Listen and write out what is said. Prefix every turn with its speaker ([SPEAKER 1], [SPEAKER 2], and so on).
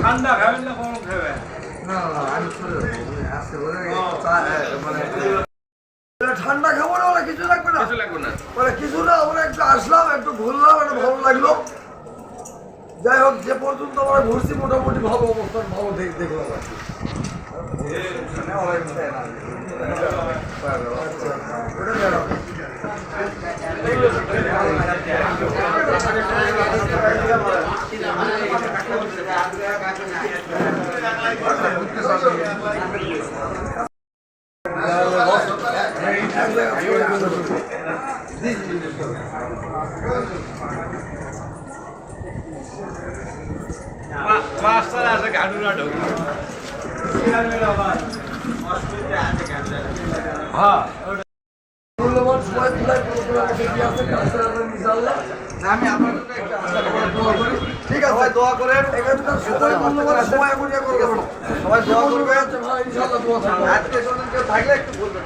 [SPEAKER 1] ঠান্ডা খাবেন না গরম খাবেন
[SPEAKER 2] ঠান্ডা খাব না? ওরা কিছু লাগবে না। মানে কিছু না আমরা একটু আসলাম একটু ঘুরলাম একটু ভালো লাগল। যাই হোক যে পর্যন্ত আমরা ঘুরছি মোটামুটি ভালো অবস্থান ভালো দেখ দেখলাম আর কি। ওটা
[SPEAKER 1] মাস্টার আছে গাড়ুরা ঢোকে। হ্যাঁ।
[SPEAKER 2] ইনশাআল্লাহ। ঠিক আছে দোয়া দোয়া করবে ইনশাআল্লাহ দোয়া থাকবে আজকে কেউ একটু বলবেন।